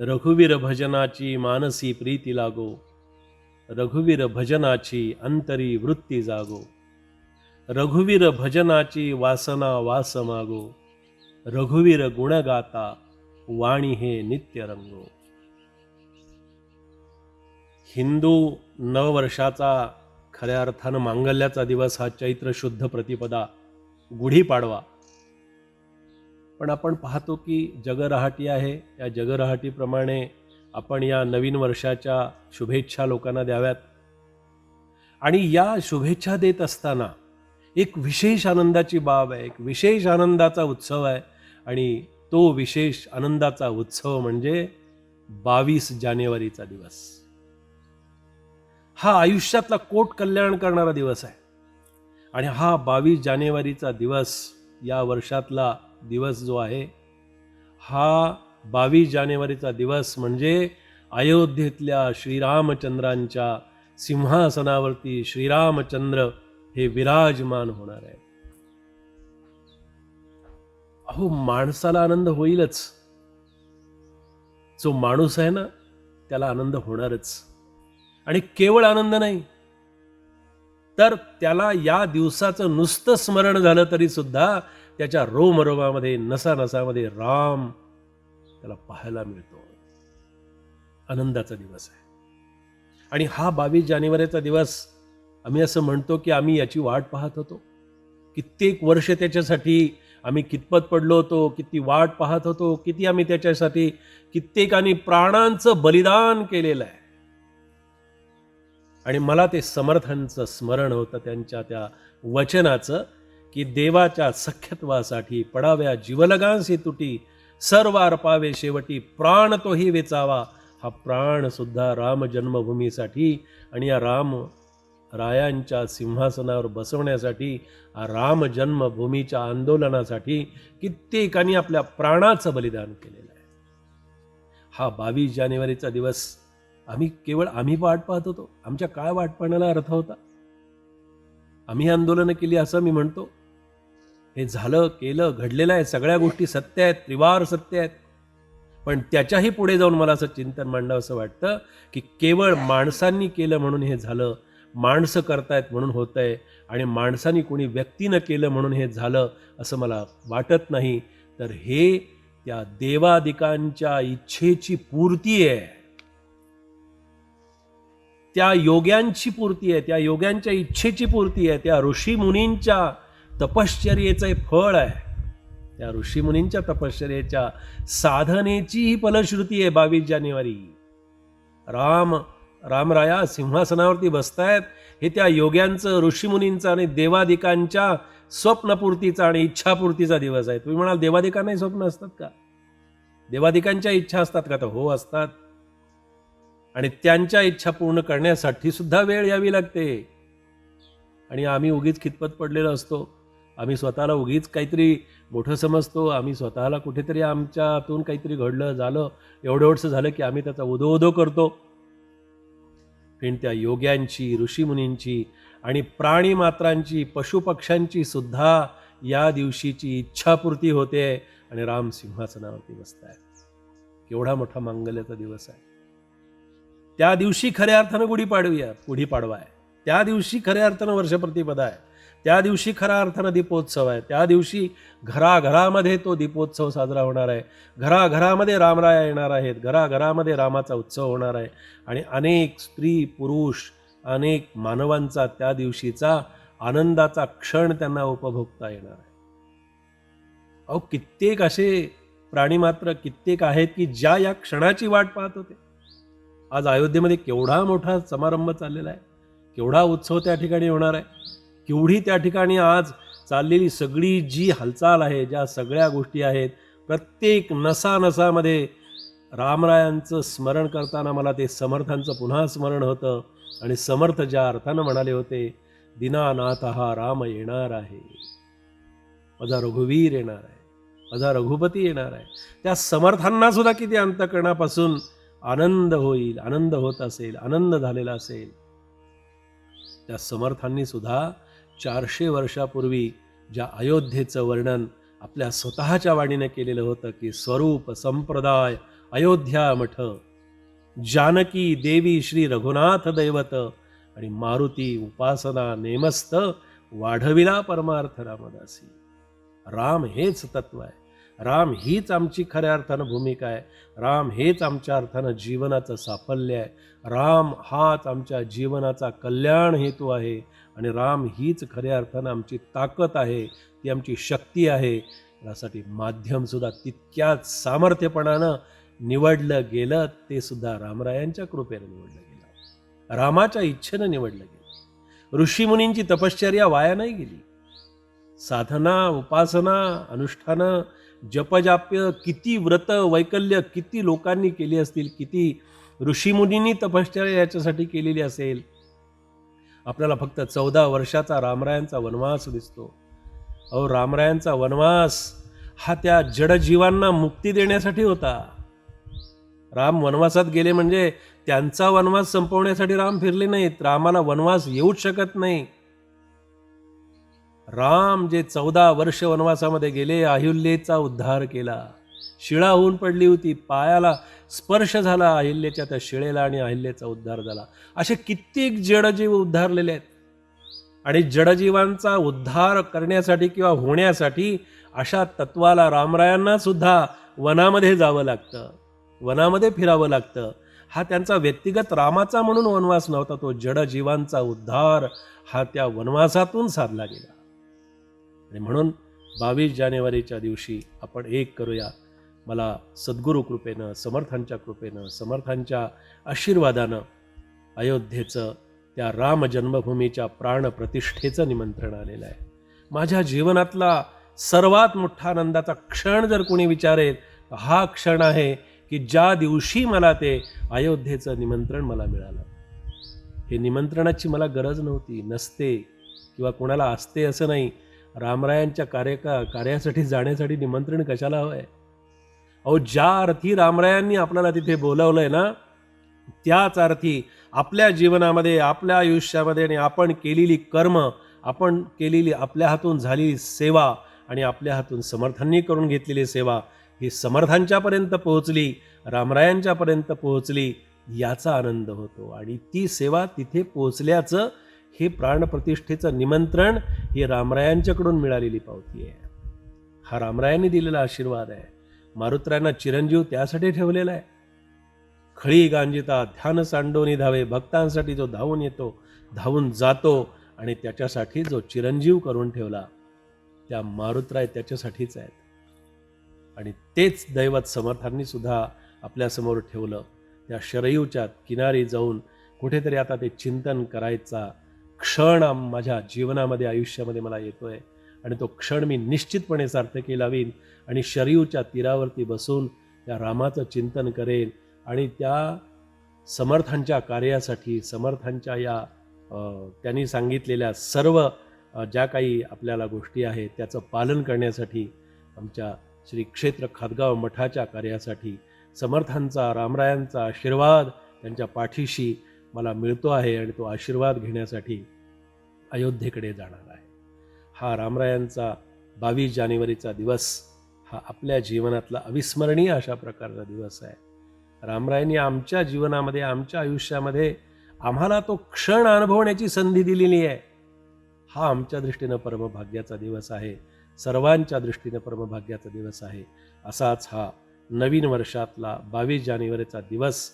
रघुवीर भजनाची मानसी प्रीती लागो. रघुवीर भजनाची अंतरी वृत्ती जागो. रघुवीर भजनाची वासना वास मागो. रघुवीर गुणगाता वाणी हे नित्य रंगो. हिंदू नववर्षाचा खऱ्या अर्थानं मांगल्याचा दिवस हा चैत्र शुद्ध प्रतिपदा गुढीपाडवा पण आपण पाहतो की जगरहाटी आहे. या जगरहाटीप्रमाणे आपण या नवीन वर्षाच्या शुभेच्छा लोकांना द्याव्यात. आणि या शुभेच्छा देत असताना एक विशेष आनंदाची बाब आहे. एक विशेष आनंदाचा उत्सव आहे. आणि तो विशेष आनंदाचा उत्सव म्हणजे बावीस जानेवारीचा दिवस. हा आयुष्यातला कोट कल्याण करणारा दिवस आहे. आणि हा बावीस जानेवारीचा दिवस या वर्षातला दिवस जो आहे हा बावीस जानेवारीचा दिवस म्हणजे अयोध्येतल्या श्रीरामचंद्रांच्या सिंहासनावरती श्रीरामचंद्र हे विराजमान होणार आहे. अहो माणसाला आनंद होईलच. जो माणूस आहे ना त्याला आनंद होणारच. आणि केवळ आनंद नाही तर त्याला या दिवसाचं नुसतं स्मरण झालं तरी सुद्धा त्याच्या रोमरोमामध्ये नसानसामध्ये राम त्याला पाहायला मिळतो. आनंदाचा दिवस आहे. आणि हा बावीस जानेवारीचा दिवस आम्ही असं म्हणतो की आम्ही याची वाट पाहत होतो. कित्येक वर्ष त्याच्यासाठी आम्ही कितपत पडलो होतो किती वाट पाहत होतो किती आम्ही त्याच्यासाठी कित्येकाने प्राणांचं बलिदान केलेलं आहे. आणि मला ते समर्थांचं स्मरण होतं त्यांच्या त्या वचनाचं. की देवाच्या सख्यत्वासाठी पडाव्या जीवलगांसी तुटी सर्व अर्पावे शेवटी प्राण तोही वेचावा. हा प्राण सुद्धा राम जन्मभूमीसाठी आणि या राम रायांच्या सिंहासनावर बसवण्यासाठी राम जन्मभूमीच्या आंदोलनासाठी कित्येकांनी आपल्या प्राणाचं बलिदान केलेलं आहे. हा बावीस जानेवारीचा दिवस आम्ही केवळ आम्ही वाट पाहत होतो. आमच्या काय वाट पाहण्याला अर्थ होता. आम्ही आंदोलनं केली असं मी म्हणतो. हे झालं केलं घडलेलं आहे. सगळ्या गोष्टी सत्य आहेत त्रिवार सत्य आहेत. पण त्याच्याही पुढे जाऊन मला असं चिंतन मांडावं असं वाटतं की केवळ माणसांनी केलं म्हणून हे झालं माणसं करतायत म्हणून होतं आहे आणि माणसांनी कोणी व्यक्तीनं केलं म्हणून हे झालं असं मला वाटत नाही. तर हे त्या देवादिकांच्या इच्छेची पूर्ती आहे. त्या योग्यांची पूर्ती आहे त्या योग्यांच्या इच्छेची पूर्ती आहे त्या ऋषीमुनींच्या तपश्चर्येचं फळ आहे. त्या ऋषीमुनींच्या तपश्चर्येच्या साधनेची ही फलश्रुती आहे बावीस जानेवारी. राम रामराया सिंहासनावरती बसतायत. हे त्या योग्यांचं ऋषीमुनींचं आणि देवादिकांच्या स्वप्नपूर्तीचा आणि इच्छापूर्तीचा दिवस आहे. तुम्ही म्हणाल देवादिकांनाही स्वप्न असतात का? देवादिकांच्या इच्छा असतात का? तर हो असतात. आणि त्यांच्या इच्छा पूर्ण करण्यासाठी सुद्धा वेळ यावी लागते. आणि आम्ही उगीच खितपत पडलेलो असतो? आम्ही स्वतःला उगीच काहीतरी मोठं समजतो आम्ही स्वतःला कुठेतरी आमच्यातून काहीतरी घडलं झालं एवढं एवढंसं झालं की आम्ही त्याचा उदो उदो करतो. पण त्या योग्यांची ऋषीमुनींची आणि प्राणीमात्रांची पशुपक्ष्यांची सुद्धा या दिवशीची इच्छापूर्ती होते आणि राम सिंहासनावरती बसतायत. केवढा मोठा मांगल्याचा दिवस आहे. त्या दिवशी खऱ्या अर्थानं गुढीपाडवी आहे गुढीपाडवा आहे त्या दिवशी खऱ्या अर्थानं वर्षप्रतिपदा आहे. त्या दिवशी खरा अर्थानं दीपोत्सव आहे. त्या दिवशी घराघरामध्ये तो दीपोत्सव साजरा होणार आहे. घराघरामध्ये रामराया येणार आहेत. घराघरामध्ये रामाचा उत्सव होणार आहे. आणि अनेक स्त्री पुरुष अनेक मानवांचा त्या दिवशीचा आनंदाचा क्षण त्यांना उपभोगता येणार आहे. अहो कित्येक असे प्राणी मात्र कित्येक आहेत की ज्या या क्षणाची वाट पाहत होते. आज अयोध्येमध्ये केवढा मोठा समारंभ चाललेला आहे. केवढा उत्सव त्या ठिकाणी होणार आहे. केवढी त्या ठिकाणी आज चाललेली सगळी जी हालचाल आहे ज्या सगळ्या गोष्टी आहेत प्रत्येक नसानसामध्ये रामरायांचं स्मरण करताना मला ते समर्थांचं पुन्हा स्मरण होतं आणि समर्थ ज्या अर्थानं म्हणाले होते दिनानाथ हा राम येणार आहे. माझा रघुवीर येणार आहे. माझा रघुपती येणार आहे. त्या समर्थांना सुद्धा किती अंतकरणापासून आनंद होईल आनंद होत असेल आनंद झालेला असेल. त्या समर्थांनी सुद्धा चारशे वर्षापूर्वी ज्या अयोध्येचं वर्णन आपल्या स्वतःच्या वाणीने केलेलं होतं की स्वरूप संप्रदाय अयोध्या मठ जानकी देवी श्री रघुनाथ दैवत आणि मारुती उपासना नेमस्त वाढविला परमार्थ रामदासी राम हेच तत्व आहे. राम हीच आमची खऱ्या अर्थानं भूमिका आहे. राम हेच आमच्या अर्थानं जीवनाचं साफल्य आहे. राम हाच आमच्या जीवनाचा कल्याण हेतू आहे आणि राम हीच खऱ्या अर्थानं आमची ताकद आहे ती आमची शक्ती आहे. यासाठी माध्यमसुद्धा तितक्याच सामर्थ्यपणानं निवडलं गेलं ते सुद्धा रामरायांच्या कृपेनं निवडलं गेलं. रामाच्या इच्छेनं निवडलं गेलं. ऋषीमुनींची तपश्चर्या वाया नाही गेली. साधना उपासना अनुष्ठानं जपजाप्य किती व्रत वैकल्य किती लोकांनी केली असतील किती ऋषीमुनींनी तपश्चर्या याच्यासाठी केलेली असेल. आपल्याला फक्त चौदा वर्षाचा रामरायांचा वनवास दिसतो. अहो रामरायांचा वनवास हा त्या जडजीवांना मुक्ती देण्यासाठी होता. राम वनवासात गेले म्हणजे त्यांचा वनवास संपवण्यासाठी राम फिरले नाहीत. रामाला वनवास येऊच शकत नाही. राम जे चौदा वर्ष वनवासामध्ये गेले अहिल्याचा उद्धार केला. शिळा होऊन पडली होती पायाला स्पर्श झाला अहिल्याच्या त्या शिळेला आणि अहिल्याचा उद्धार झाला. असे कित्येक जडजीव उद्धारलेले आहेत. आणि जडजीवांचा उद्धार करण्यासाठी किंवा होण्यासाठी अशा तत्वाला रामरायांना सुद्धा वनामध्ये जावं लागतं. वनामध्ये फिरावं लागतं. हा त्यांचा व्यक्तिगत रामाचा म्हणून वनवास नव्हता तो जडजीवांचा उद्धार हा त्या वनवासातून साधला गेला. आणि म्हणून बावीस जानेवारीच्या दिवशी आपण एक करूया. मला सद्गुरू कृपेनं समर्थांच्या कृपेनं समर्थांच्या आशीर्वादानं अयोध्येचं त्या राम जन्मभूमीच्या प्राणप्रतिष्ठेचं निमंत्रण आलेलं आहे. माझ्या जीवनातला सर्वात मोठा आनंदाचा क्षण जर कोणी विचारेल हा क्षण आहे की ज्या दिवशी मला ते अयोध्येचं निमंत्रण मला मिळालं. हे निमंत्रणाची मला गरज नव्हती नसते किंवा कोणाला असते असं नाही रामरायांच्या कार्य कार्यासाठी जाण्यासाठी निमंत्रण कशाला हवं आहे अहो ज्या अर्थी रामरायांनी आपल्याला तिथे बोलावलं आहे ना त्याच अर्थी आपल्या जीवनामध्ये आपल्या आयुष्यामध्ये आणि आपण केलेली कर्म आपण केलेली आपल्या हातून झालेली सेवा आणि आपल्या हातून समर्थांनी करून घेतलेली सेवा ही समर्थांच्यापर्यंत पोहोचली रामरायांच्यापर्यंत पोहोचली याचा आनंद होतो. आणि ती सेवा तिथे पोहोचल्याचं हे प्राणप्रतिष्ठेचं निमंत्रण ही रामरायांच्याकडून मिळालेली पावती आहे. हा रामरायांनी दिलेला आशीर्वाद आहे. मारुतरायांना चिरंजीव त्यासाठी ठेवलेला आहे. खळी गांजिता ध्यान सांडोनी धावे भक्तांसाठी जो धावून येतो धावून जातो आणि त्याच्यासाठी जो चिरंजीव करून ठेवला त्या मारुतराय त्याच्यासाठीच आहेत. आणि तेच दैवत समर्थांनी सुद्धा आपल्यासमोर ठेवलं. त्या शरयूच्या किनारी जाऊन कुठेतरी आता ते चिंतन करायचा क्षण आम- माझ्या जीवनामध्ये आयुष्यामध्ये मला येतो आहे आणि तो क्षण मी निश्चितपणे सार्थकी लावीन आणि शरीवच्या तीरावरती बसून त्या रामाचं चिंतन करेन आणि त्या समर्थांच्या कार्यासाठी समर्थांच्या या त्यांनी सांगितलेल्या सर्व ज्या काही आपल्याला गोष्टी आहेत त्याचं पालन करण्यासाठी आमच्या श्री क्षेत्र खादगाव मठाच्या कार्यासाठी समर्थांचा रामरायांचा आशीर्वाद त्यांच्या पाठीशी मला मिळतो आहे आणि तो आशीर्वाद घेण्यासाठी अयोध्येकडे जाणार आहे. हा रामरायांचा बावीस जानेवारीचा दिवस हा आपल्या जीवनातला अविस्मरणीय अशा प्रकारचा दिवस आहे. रामरायांनी आमच्या जीवनामध्ये आमच्या आयुष्यामध्ये आम्हाला तो क्षण अनुभवण्याची संधी दिलेली आहे. हा आमच्या दृष्टीनं परमभाग्याचा दिवस आहे. सर्वांच्या दृष्टीनं परमभाग्याचा दिवस आहे. असाच हा नवीन वर्षातला बावीस जानेवारीचा दिवस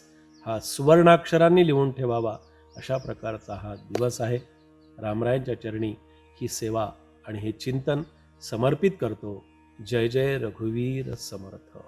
हा सुवर्णाक्षरांनी लिहून ठेवावा अशा प्रकारचा हा दिवस आहे. रामरायांच्या चरणी ही सेवा आणि हे चिंतन समर्पित करतो. जय जय रघुवीर समर्थ.